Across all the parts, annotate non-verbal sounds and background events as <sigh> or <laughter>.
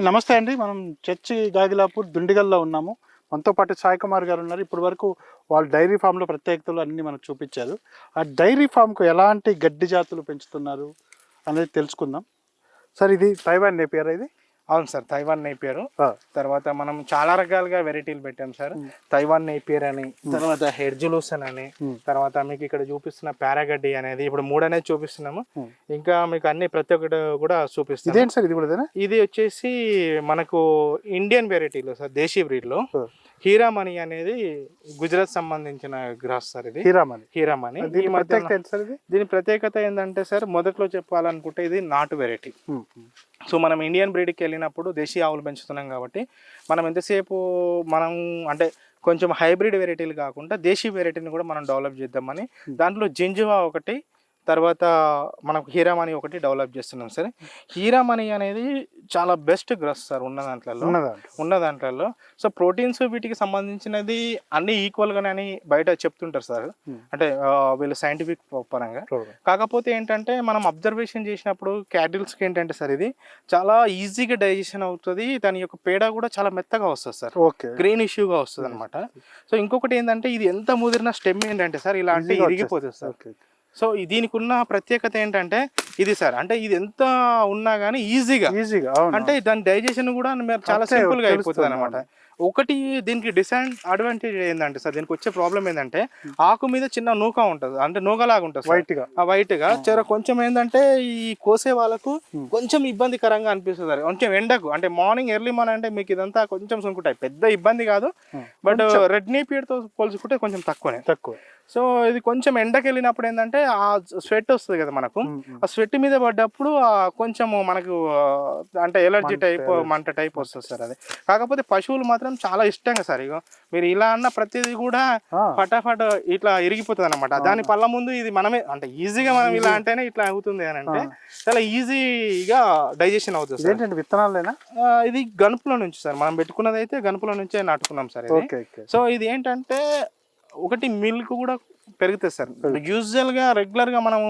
నమస్తే అండి. మనం చర్చి గాగిలాపూర్ దుండిగల్లో ఉన్నాము. మనతో పాటు సాయి కుమార్ గారు ఉన్నారు. ఇప్పటి వరకు వాళ్ళ డైరీ ఫామ్లో ప్రత్యేకతలు అన్నీ మనకు చూపించారు. ఆ డైరీ ఫామ్కు ఎలాంటి గడ్డి జాతులు పెంచుతున్నారు అనేది తెలుసుకుందాం. సార్ ఇది తైవాన్ నేపియర్ ఇది? అవును సార్ తైవాన్ నేపియర్. తర్వాత మనం చాలా రకాలుగా వెరైటీలు పెట్టాం సార్. తైవాన్ నేపియర్ అని తర్వాత హెడ్జులూసన్ అని. తర్వాత మీకు ఇక్కడ చూపిస్తున్న పారాగడ్డి అనేది ఇప్పుడు మూడు అనేది చూపిస్తున్నాము. ఇంకా మీకు అన్ని ప్రతి ఒక్కటి కూడా చూపిస్తాం ఇదేంటి సార్ ఇది కూడా? ఇది వచ్చేసి మనకు ఇండియన్ వెరైటీలో సార్ దేశీ బ్రీడ్లో. హీరామణి అనేది గుజరాత్ సంబంధించిన గ్రాస్ సార్ ఇది. హీరామణి. ఈ దీని మధ్య ప్రత్యేకత ఏంటంటే సార్ మొదట్లో చెప్పాలనుకుంటే ఇది నాటు వెరైటీ. సో మనం ఇండియన్ బ్రీడ్కి వెళ్ళినప్పుడు దేశీ ఆవులు పెంచుతున్నాం కాబట్టి మనం ఎంతసేపు మనం అంటే కొంచెం హైబ్రిడ్ వెరైటీలు కాకుండా దేశీ వెరైటీని కూడా మనం డెవలప్ చేద్దామని దాంట్లో జింజువా ఒకటి తర్వాత మనకు హీరామణి ఒకటి డెవలప్ చేస్తున్నాం సార్. హీరామణి అనేది చాలా బెస్ట్ గ్రస్ సార్ ఉన్న దాంట్లో. ఉన్నదా ఉన్న దాంట్లో సో ప్రోటీన్స్ వీటికి సంబంధించినది అన్ని ఈక్వల్గానే అని బయట చెప్తుంటారు సార్. Hmm. అంటే వీళ్ళు సైంటిఫిక్ పరంగా. కాకపోతే ఏంటంటే మనం అబ్జర్వేషన్ చేసినప్పుడు క్యాటిల్స్కి ఏంటంటే సార్ ఇది చాలా ఈజీగా డైజెషన్ అవుతుంది. దాని యొక్క పేడ కూడా చాలా మెత్తగా వస్తుంది సార్. ఓకే. గ్రీన్ ఇష్యూగా వస్తుంది అనమాట సో ఇంకొకటి ఏంటంటే ఇది ఎంత ముదిరిన స్టెమ్ ఏంటంటే సార్ ఇలా అంటే Easy గా ఇరిగిపోతుంది సార్. సో దీనికి ఉన్న ప్రత్యేకత ఏంటంటే ఇది సార్ అంటే ఇది ఎంత ఉన్నా కానీ ఈజీగా. ఈజీగా అంటే దాని డైజెషన్ కూడా మీరు చాలా సింపుల్గా అయిపోతుంది అనమాట ఒకటి దీనికి డిసైడ్ అడ్వాంటేజ్ ఏంటంటే సార్ దీనికి వచ్చే ప్రాబ్లం ఏంటంటే ఆకు మీద చిన్న నూక ఉంటుంది అంటే నూకలాగా ఉంటుంది. వైట్గా ఆ వైట్గా చెర కొంచెం ఏంటంటే ఈ కోసే వాళ్ళకు. కొంచెం ఇబ్బందికరంగా అనిపిస్తుంది. కొంచెం ఎండకు అంటే మార్నింగ్ ఎర్లీ మార్నింగ్ అంటే మీకు ఇదంతా కొంచెం సునుకుంటాయి. పెద్ద ఇబ్బంది కాదు. బట్ రెడ్తో పోల్చుకుంటే కొంచెం తక్కువనే. తక్కువ. సో ఇది కొంచెం ఎండకి వెళ్ళినప్పుడు ఏంటంటే ఆ స్వెట్ వస్తుంది కదా మనకు. ఆ స్వెట్ మీద పడ్డప్పుడు కొంచెము మనకు అంటే ఎలర్జీ టైప్. మంట టైప్ వస్తుంది సార్ అది. కాకపోతే పశువులు మాత్రం చాలా ఇష్టంగా సార్ ఇగో. మీరు ఇలా అన్న ప్రతిదీ కూడా ఫటాఫట్ ఇట్లా ఇరిగిపోతుంది అనమాట దాని పళ్ళ ముందు ఇది మనమే అంటే ఈజీగా మనం ఇలా అంటేనే ఇట్లా అవుతుంది అని అంటే చాలా ఈజీగా డైజెషన్ అవుతుంది ఇదేంటండి విత్తనాలేనా ఇది గనుపులో నుంచి సార్. మనం పెట్టుకున్నది అయితే గనుపులో నుంచే నాటుకున్నాం సార్ సో ఇది ఏంటంటే ఒకటి మిల్క్ కూడా పెరుగుతుంది సార్. యూజువల్గా రెగ్యులర్గా మనము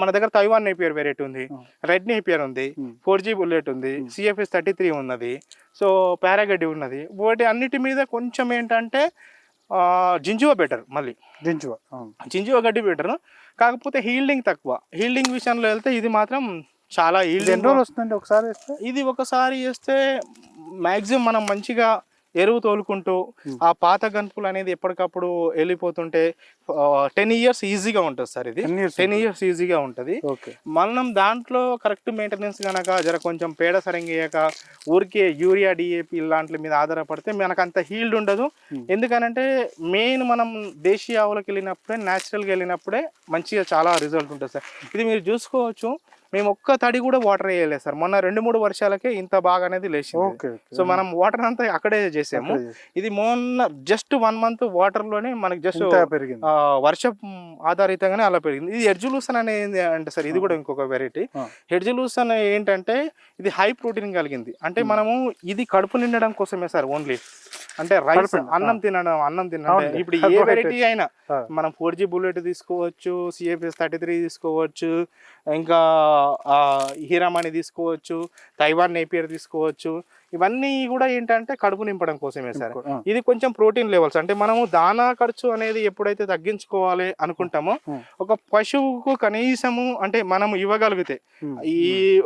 మన దగ్గర తైవాన్ నేపియర్ వెరైటీ ఉంది. రెడ్ నేపియర్ ఉంది. ఫోర్ జీ బుల్లెట్ ఉంది. సిఎఫ్ఎస్ థర్టీ త్రీ ఉన్నది. సో పారాగడ్డి ఉన్నది. వాటి అన్నిటి మీద కొంచెం ఏంటంటే జింజువా బెటర్ మళ్ళీ. అవును. జింజువా గడ్డి బెటర్ కాకపోతే హీల్డింగ్ తక్కువ. హీల్డింగ్ విషయంలో వెళ్తే ఇది మాత్రం చాలా ఇది ఎన్ని హీల్డింగ్ రోజులు వస్తుందండి? ఒకసారి వేస్తే? ఇది ఒకసారి చేస్తే మ్యాక్సిమం మనం మంచిగా ఎరువు తోలుకుంటూ ఆ పాత గనుపులు అనేది ఎప్పటికప్పుడు వెళ్ళిపోతుంటే టెన్ ఇయర్స్ ఈజీగా ఉంటుంది సార్ ఇది. 10 years టెన్ ఇయర్స్ ఈజీగా ఉంటుంది. ఓకే. మనం దాంట్లో కరెక్ట్ మెయింటెనెన్స్ కనుక జర కొంచెం పేడ సరిగ్గా వేయక ఊరికే యూరియా డిఏపి ఇలాంటి మీద ఆధారపడితే మనకు అంత హీల్డ్ ఉండదు. ఎందుకనంటే మెయిన్ మనం దేశీయ ఆవులకు వెళ్ళినప్పుడే న్యాచురల్గా వెళ్ళినప్పుడే మంచిగా చాలా రిజల్ట్ ఉంటుంది సార్. ఇది మీరు చూసుకోవచ్చు. మేము ఒక్క తడి కూడా వాటర్ వేయలేదు సార్. మొన్న రెండు మూడు వర్షాలకే ఇంత బాగా అనేది లేచింది. సో మనం వాటర్ అంతా అక్కడే చేసాము. ఇది మొన్న జస్ట్ వన్ మంత్ వాటర్లోనే మనకి జస్ట్ వర్షం ఆధారితంగానే అలా పెరిగింది ఇది హెడ్జులూసన్ అనేది అంటే సార్ ఇది కూడా ఇంకొక వెరైటీ. హెడ్జులూసన్ ఏంటంటే ఇది హై ప్రోటీన్ కలిగింది అంటే మనము ఇది కడుపు నిండడం కోసమే సార్ ఓన్లీ అంటే రైస్ అన్నం తినడం అన్నం తినడం. ఇప్పుడు ఏ. <laughs> వెరైటీ అయినా. మనం ఫోర్ జీ బుల్లెట్ తీసుకోవచ్చు సిఎఫ్ఎస్ థర్టీ త్రీ తీసుకోవచ్చు ఇంకా హీరామణి తీసుకోవచ్చు తైవాన్ నేపియర్ తీసుకోవచ్చు ఇవన్నీ కూడా ఏంటంటే కడుపు నింపడం కోసమే సార్ ఇది కొంచెం ప్రోటీన్ లెవెల్స్ అంటే మనము దానా ఖర్చు అనేది ఎప్పుడైతే తగ్గించుకోవాలి అనుకుంటామో. ఒక పశువుకు కనీసము అంటే మనం ఇవ్వగలిగితే ఈ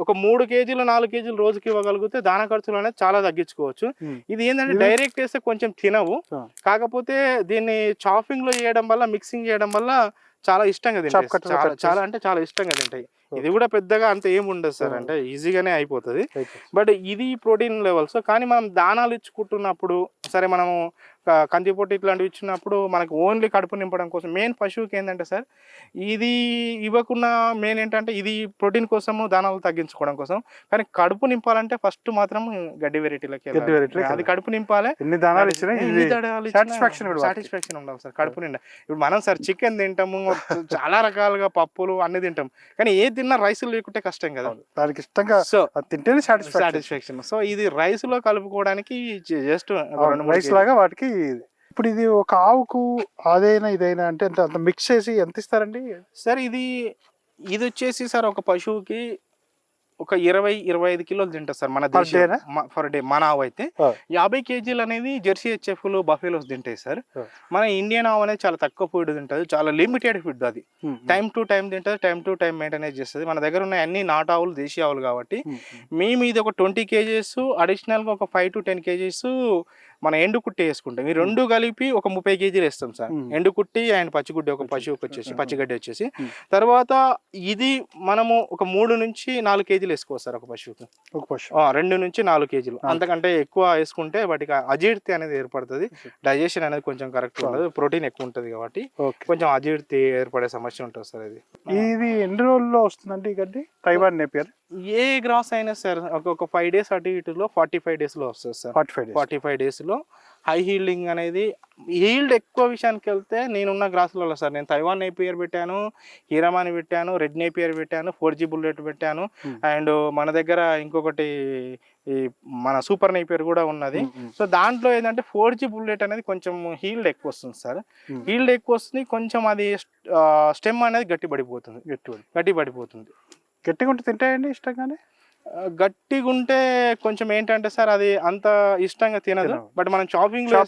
ఒక మూడు కేజీలు నాలుగు కేజీలు రోజుకి ఇవ్వగలిగితే దానా ఖర్చులు అనేది చాలా తగ్గించుకోవచ్చు. ఇది ఏంటంటే డైరెక్ట్ వేస్తే కొంచెం తినవు. కాకపోతే దీన్ని చాపింగ్లో చేయడం వల్ల మిక్సింగ్ చేయడం వల్ల చాలా ఇష్టంగా తింటాయి. చాలా అంటే చాలా ఇష్టంగా తింటాయి ఇది కూడా పెద్దగా అంత ఏం ఉండదు సార్. అంటే ఈజీగానే అయిపోతుంది. బట్ ఇది ప్రోటీన్ లెవెల్స్. కానీ మనం దానాలు ఇచ్చుకుంటున్నప్పుడు సరే మనము కందిపొట్టు ఇట్లాంటివి ఇచ్చినప్పుడు మనకు ఓన్లీ కడుపు నింపడం కోసం మెయిన్ పశువుకి ఏంటంటే సార్ ఇది ఇవ్వకుండా మెయిన్ ఏంటంటే ఇది ప్రోటీన్ కోసము దానాలు తగ్గించుకోవడం కోసం. కానీ కడుపు నింపాలంటే ఫస్ట్ మాత్రం గడ్డి వెరైటీలకి అది కడుపు నింపాలి. ఎన్ని దానాలు వాటికి. సాటిస్ఫాక్షన్ ఉండాలి సార్. కడుపు నిండా. ఇప్పుడు మనం సార్ చికెన్ తింటాము చాలా రకాలుగా పప్పులు అన్ని తింటాం. కానీ ఏ తిన్నా రైస్ లేకుంటే కష్టం కదా. దానికి ఇష్టంగా సో తింటేనే సాటిస్ఫాక్షన్ సో ఇది రైస్లో కలుపుకోవడానికి జస్ట్ రైస్ లాగా వాటికి. ఇప్పుడు ఇది ఒక ఆవుకు అదైనా ఇదైనా అంటే అంత అంత మిక్స్ చేసి ఎంత ఇస్తారండి? సార్ ఇది ఇది వచ్చేసి సార్ ఒక పశువుకి ఒక ఇరవై ఇరవై ఐదు కిలోలు తింటుంది సార్ మన? ఫర్ డే మన ఆవు అయితే. యాభై కేజీలు అనేది జెర్సీ హెచ్ఎఫ్లు బఫేలోస్ తింటాయి సార్. మన ఇండియన్ ఆవు అనేది చాలా తక్కువ ఫుడ్ తింటుంది. చాలా లిమిటెడ్ ఫుడ్ అది. టైం టు టైం తింటుంది టైం టు టైం మెయింటైన్ చేస్తుంది. మన దగ్గర ఉన్న అన్ని నాటు ఆవులు దేశీ ఆవులు కాబట్టి మేము ఇది ఒక ట్వంటీ కేజీస్ అడిషనల్గా ఒక ఫైవ్ టు టెన్ కేజీస్ మన ఎండు కుట్టి వేసుకుంటాం. ఈ రెండు కలిపి ఒక ముప్పై కేజీలు వేస్తాం సార్. ఎండు కుట్టి అండ్ పచ్చిగుడ్డి ఒక పశువుకి వచ్చేసి. పచ్చిగడ్డి వచ్చేసి. తర్వాత ఇది మనము ఒక మూడు నుంచి నాలుగు కేజీలు వేసుకోవచ్చు సార్ ఒక పశువుకి. ఒక పశువు. రెండు నుంచి నాలుగు కేజీలు. అంతకంటే ఎక్కువ వేసుకుంటే వాటికి అజీర్తి అనేది ఏర్పడుతుంది. డైజెషన్ అనేది కొంచెం కరెక్ట్ ఉండదు. ప్రోటీన్ ఎక్కువ ఉంటుంది కాబట్టి కొంచెం అజీర్తి ఏర్పడే సమస్య ఉంటుంది సార్ ఇది. ఇది ఎన్ని రోజుల్లో వస్తుందండి ఈ గడ్డి? Taiwan Napier? ఏ గ్రాస్ అయినా సార్ ఒక ఫైవ్ డేస్ అటు ఇటులో ఫార్టీ ఫైవ్ డేస్లో వస్తుంది sir. Forty five forty five డేస్లో హై హీల్డింగ్ అనేది హీల్డ్ ఎక్కువ విషయానికి వెళ్తే నేనున్న గ్రాసులలో సార్ నేను తైవాన్ నేపియర్ పెట్టాను హీరామాని పెట్టాను రెడ్ నేపియర్ పెట్టాను ఫోర్ జీ బుల్లెట్ పెట్టాను Hmm. అండ్ మన దగ్గర ఇంకొకటి ఈ మన సూపర్ నేపియర్ కూడా ఉన్నది. సో దాంట్లో ఏంటంటే ఫోర్ జీ బుల్లెట్ అనేది కొంచెం హీల్డ్ ఎక్కువ వస్తుంది సార్. Hmm. హీల్డ్ ఎక్కువ వస్తుంది కొంచెం అది స్టెమ్ అనేది గట్టి పడిపోతుంది గట్టి గట్టి పడిపోతుంది గట్టిగా ఉంటే తింటాయండి ఇష్టంగానే? గట్టిగా ఉంటే కొంచెం ఏంటంటే సార్ అది అంత ఇష్టంగా తినదు. బట్ మనం చాపింగ్లో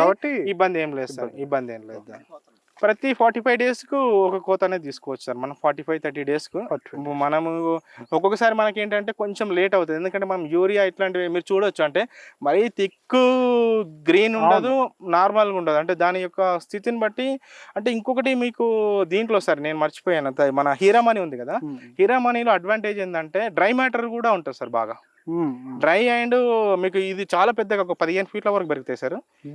కాబట్టి ఇబ్బంది ఏం లేదు సార్. ఇబ్బంది. ఏం లేదు ప్రతి ఫార్టీ ఫైవ్ డేస్కు ఒక కోత అనేది తీసుకోవచ్చు సార్. మనం ఫార్టీ ఫైవ్ థర్టీ డేస్కు 45. మనము ఒక్కొక్కసారి మనకి ఏంటంటే కొంచెం లేట్ అవుతుంది. ఎందుకంటే మనం యూరియా ఇట్లాంటివి మీరు చూడొచ్చు. అంటే మరీ తిక్కు గ్రీన్ ఉండదు నార్మల్గా ఉండదు. అంటే దాని యొక్క స్థితిని బట్టి అంటే ఇంకొకటి మీకు దీంట్లో సార్ నేను మర్చిపోయాను. మన హీరామణి ఉంది కదా? హీరామణిలో అడ్వాంటేజ్ ఏంటంటే డ్రై మ్యాటర్ కూడా ఉంటుంది సార్ బాగా. డ్రై అండ్ మీకు ఇది చాలా పెద్దగా ఒక పదిహేను ఫీట్ల వరకు పెరుగుతాయి సార్.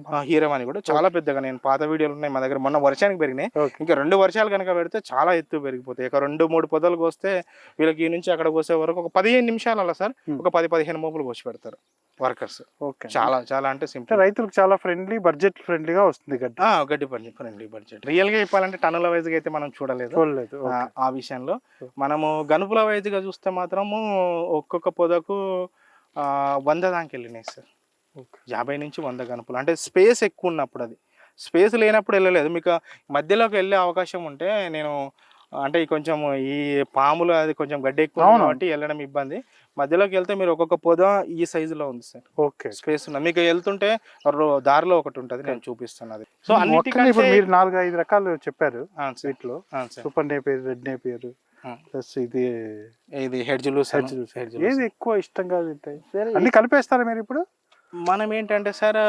ఆ హీరామణి కూడా చాలా పెద్దగా నేను పాత వీడియోలు ఉన్నాయి మా దగ్గర. మొన్న వర్షానికి పెరిగినాయి. ఇంకా రెండు వర్షాలు కనుక పెడితే చాలా ఎత్తు పెరిగిపోతాయి. ఇక రెండు మూడు పొదలు కోస్తే వీళ్ళకి ఈ నుంచి అక్కడ కోసే వరకు ఒక పదిహేను నిమిషాలలో సార్ Hmm. ఒక పది పదిహేను మోపులు కోసి పెడతారు వర్కర్స్. ఓకే. చాలా చాలా అంటే సింపుల్. రైతులకు చాలా ఫ్రెండ్లీ బడ్జెట్ ఫ్రెండ్లీగా వస్తుంది గడ్డి. గడ్డి పని ఫ్రెండ్లీ బడ్జెట్. రియల్గా చెప్పాలంటే టన్నుల వైజ్గా అయితే మనం చూడలేదు. చూడలేదు. ఆ, విషయంలో మనము గనుపుల వైజ్గా చూస్తే మాత్రము ఒక్కొక్క పొదకు వంద దానికి వెళ్ళినాయి సార్. యాభై నుంచి వంద గనుపులు. అంటే స్పేస్ ఎక్కువ ఉన్నప్పుడు అది. స్పేస్ లేనప్పుడు వెళ్ళలేదు. మీకు మధ్యలోకి వెళ్ళే అవకాశం ఉంటే నేను అంటే ఈ కొంచెం ఈ పాములు అది కొంచెం గడ్డి ఎక్కువ ఉంది. కాబట్టి వెళ్ళడం ఇబ్బంది. మధ్యలోకి వెళ్తే మీరు ఒక్కొక్క పొద ఈ సైజులో ఉంది సార్. ఓకే. స్పేస్ ఉన్న మీకు వెళ్తుంటే దారిలో ఒకటి ఉంటుంది నేను చూపిస్తాను అది సో ఇప్పుడు అన్నిటికంటే మీరు నాలుగు ఐదు రకాలు చెప్పారు వీటిలో. Super Napier red Napier. Plus ఇది ఇది హెడ్ జులూస్? hedge juice. ఏది ఎక్కువ ఇష్టంగా తింటాయి? అన్ని కలిపేస్తారా మీరు ఇప్పుడు? మనం ఏంటంటే సార్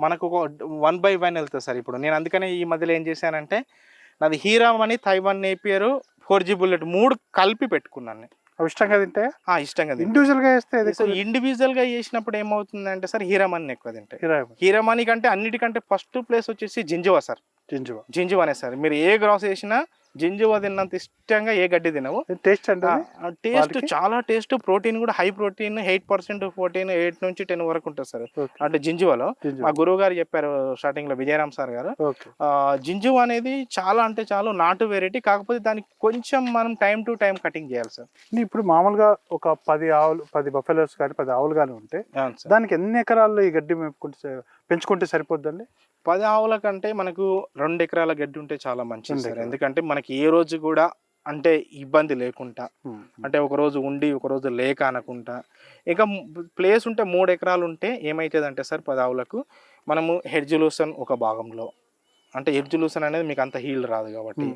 మనకు ఒక వన్ బై వన్ వెళ్తుంది సార్ ఇప్పుడు. నేను అందుకనే ఈ మధ్యలో ఏం చేశానంటే నాది హీరామ్ అని Taiwan Napier four G bullet మూడు కలిపి పెట్టుకున్నాను నేను. అవి ఇష్టంగా తింటాయా ఆ, ఇష్టంగా తింటాను. ఇండివిజువల్గా వేస్తే ఏది సో ఇండివిజువల్గా చేసినప్పుడు ఏమవుతుందంటే సార్ హీరామని ఎక్కువ తింటాయి? హీరామణి కంటే అన్నిటికంటే ఫస్ట్ ప్లేస్ వచ్చేసి జింజువా సార్. జింజువా. జింజువానే సార్. మీరు ఏ గ్రాస్ వేసినా జింజువా తిన్నంత ఇష్టంగా ఏ గడ్డి తినవు. టేస్ట్ అంటే టేస్ట్? చాలా టేస్ట్. ప్రోటీన్ కూడా high protein eight percent protein eight నుంచి టెన్ వరకు ఉంటుంది సార్. అంటే జింజువాలో మా గురువు గారు చెప్పారు స్టార్టింగ్లో విజయరామ్ సార్ గారు. జింజు అనేది చాలా అంటే చాలా నాటు వెరైటీ కాకపోతే దానికి కొంచెం మనం టైం టు టైం కటింగ్ చేయాలి సార్. ఇప్పుడు మామూలుగా ఒక పది ఆవులు పది బఫెలోస్ కానీ పది ఆవులు కానీ ఉంటే దానికి ఎన్ని ఎకరాల్లో ఈ గడ్డి పెంచుకుంటే సరిపోద్దండి? పది ఆవుల కంటే మనకు రెండు ఎకరాల గడ్డి ఉంటే చాలా మంచిది సార్. ఎందుకంటే మనకి ఏ రోజు కూడా అంటే ఇబ్బంది లేకుండా అంటే ఒక రోజు ఉండి ఒక రోజు లేక అనకుండా ఇంకా ప్లేస్ ఉంటే మూడు ఎకరాలు ఉంటే ఏమవుతుంది అంటే సార్ పది ఆవులకు మనము హెడ్జులూసన్ ఒక భాగంలో అంటే హెడ్జులూసన్ అనేది మీకు అంత హీల్ రాదు కాబట్టి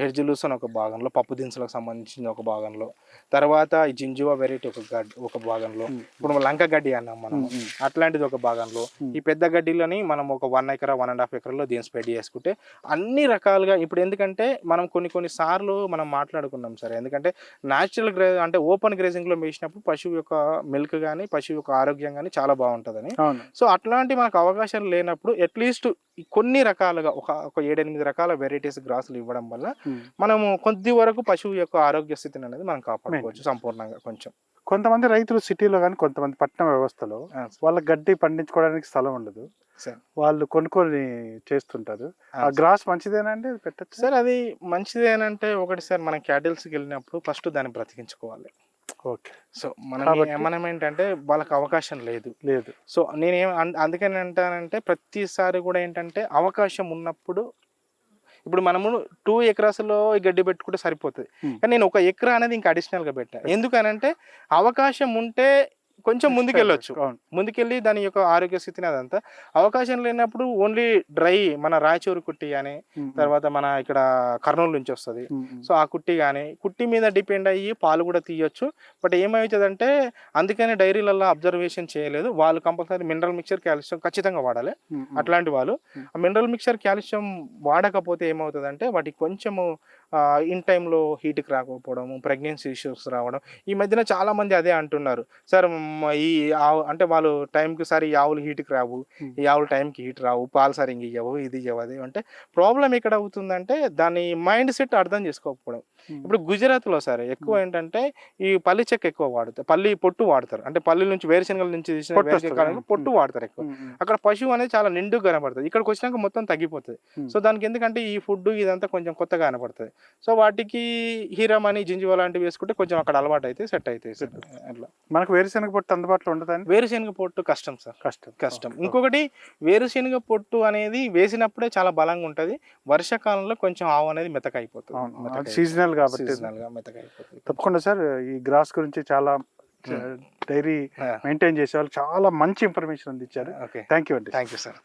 హెడ్జులూసన్ ఒక భాగంలో పప్పు దినుసులకు సంబంధించిన ఒక భాగంలో. తర్వాత ఈ జింజువా వెరైటీ ఒక గడ్డి ఒక భాగంలో. ఇప్పుడు లంక గడ్డి అన్నాం మనం. అట్లాంటిది ఒక భాగంలో. ఈ పెద్ద గడ్డిలోని మనం ఒక వన్ ఎకరా వన్ అండ్ హాఫ్ ఎకర్లో దీని స్ప్రెడ్ చేసుకుంటే అన్ని రకాలుగా ఇప్పుడు ఎందుకంటే మనం కొన్ని కొన్ని సార్లు మనం మాట్లాడుకున్నాం సరే. ఎందుకంటే న్యాచురల్ గ్రే అంటే ఓపెన్ గ్రేజింగ్లో మేసినప్పుడు పశువు యొక్క మిల్క్ కానీ పశువు యొక్క ఆరోగ్యం కానీ చాలా బాగుంటుందని. సో అట్లాంటి మనకు అవకాశాలు లేనప్పుడు అట్లీస్ట్ కొన్ని రకాలుగా ఒక ఒక ఏడెనిమిది రకాల వెరైటీస్ గ్రాసులు ఇవ్వడం వల్ల మనము కొద్ది వరకు పశువు యొక్క ఆరోగ్య స్థితిని అనేది మనం కాపాడుకోవచ్చు సంపూర్ణంగా కొంచెం. కొంతమంది రైతులు సిటీలో కానీ కొంతమంది పట్టణ వ్యవస్థలో. వాళ్ళ గడ్డి పండించుకోవడానికి స్థలం ఉండదు. వాళ్ళు కొనుక్కొని చేస్తుంటారు. ఆ, గ్రాస్ మంచిదేనండి అది పెట్టచ్చు? సార్ అది మంచిది ఏంటంటే ఒకటి సార్ మనం క్యాటిల్స్కి వెళ్ళినప్పుడు ఫస్ట్ దాన్ని బ్రతికించుకోవాలి. ఓకే. సో మనం మనం ఏంటంటే వాళ్ళకి అవకాశం లేదు. లేదు. సో నేనేం అందుకని అంటానంటే ప్రతిసారి కూడా ఏంటంటే అవకాశం ఉన్నప్పుడు ఇప్పుడు మనము టూ ఎకరాస్లో ఈ గడ్డి పెట్టుకుంటే సరిపోతుంది. కానీ నేను ఒక ఎకరా అనేది ఇంకా అడిషనల్గా పెట్టాను ఎందుకనంటే అవకాశం ఉంటే కొంచెం ముందుకెళ్ళొచ్చు. ముందుకెళ్ళి దాని యొక్క ఆరోగ్య స్థితిని అదంతా అవకాశం లేనప్పుడు ఓన్లీ డ్రై మన రాయచూరు కుట్టి కానీ తర్వాత మన ఇక్కడ కర్నూలు నుంచి వస్తుంది. సో ఆ కుట్టి కానీ కుట్టి మీద డిపెండ్ అయ్యి పాలు కూడా తీయొచ్చు. బట్ ఏమవుతుందంటే అందుకని డైరీలలో అబ్జర్వేషన్ చేయలేదు. వాళ్ళు కంపల్సరీ మినరల్ మిక్చర్ కాల్షియం ఖచ్చితంగా వాడాలి. అట్లాంటి వాళ్ళు. ఆ మినరల్ మిక్చర్ కాల్షియం వాడకపోతే ఏమవుతుందంటే వాటికి కొంచెము ఇన్ టైంలో హీట్కి రాకపోవడము ప్రెగ్నెన్సీ ఇష్యూస్ రావడం ఈ మధ్యన చాలా మంది అదే అంటున్నారు. సార్ ఈ ఆవు అంటే వాళ్ళు టైంకి సరి ఈ ఆవులు హీట్కి రావు. ఈ ఆవులు టైంకి హీట్ రావు. పాలు సరిగ్గా ఇవ్వవు ఇది ఇవ్వవు అది అంటే ప్రాబ్లం ఎక్కడ అవుతుందంటే దాని మైండ్ సెట్ అర్థం చేసుకోకపోవడం. ఇప్పుడు గుజరాత్లో సరే ఎక్కువ ఏంటంటే ఈ పల్లి చెక్క ఎక్కువ వాడుతారు. పల్లి పొట్టు వాడతారు. అంటే పల్లి నుంచి వేరుశనగల నుంచి తీసిన పొట్టు వాడతారు ఎక్కువ. అక్కడ పశువు అనేది చాలా నిండుగా కనపడుతుంది ఇక్కడికి వచ్చినాక మొత్తం తగ్గిపోతుంది. సో దానికి ఎందుకంటే ఈ ఫుడ్ ఇదంతా కొంచెం కొత్తగా కనపడుతుంది సో వాటికి హీరం అని జింజువ లాంటివి వేసుకుంటే కొంచెం అక్కడ అలవాటు అయితే సెట్ అవుతాయి సార్. అట్లా. మనకు వేరుశనగ పొట్టు అందుబాటులో ఉండదని వేరుశనగ పొట్టు కష్టం సార్. కష్టం. కష్టం. ఇంకొకటి వేరుశనగ పొట్టు అనేది వేసినప్పుడే చాలా బలంగా ఉంటది. వర్షాకాలంలో కొంచెం ఆవు అనేది మెతక అయిపోతుంది అవును. మెతక అది సీజనల్ కాబట్టి. Seasonal గా మెతక అయిపోతుంది తప్పకుండా సార్ ఈ గ్రాస్ గురించి చాలా డైరీ మెయింటైన్ చేసే వాళ్ళు చాలా మంచి ఇన్ఫర్మేషన్ అందించారు. థ్యాంక్ యూ అండి. Thank you sir.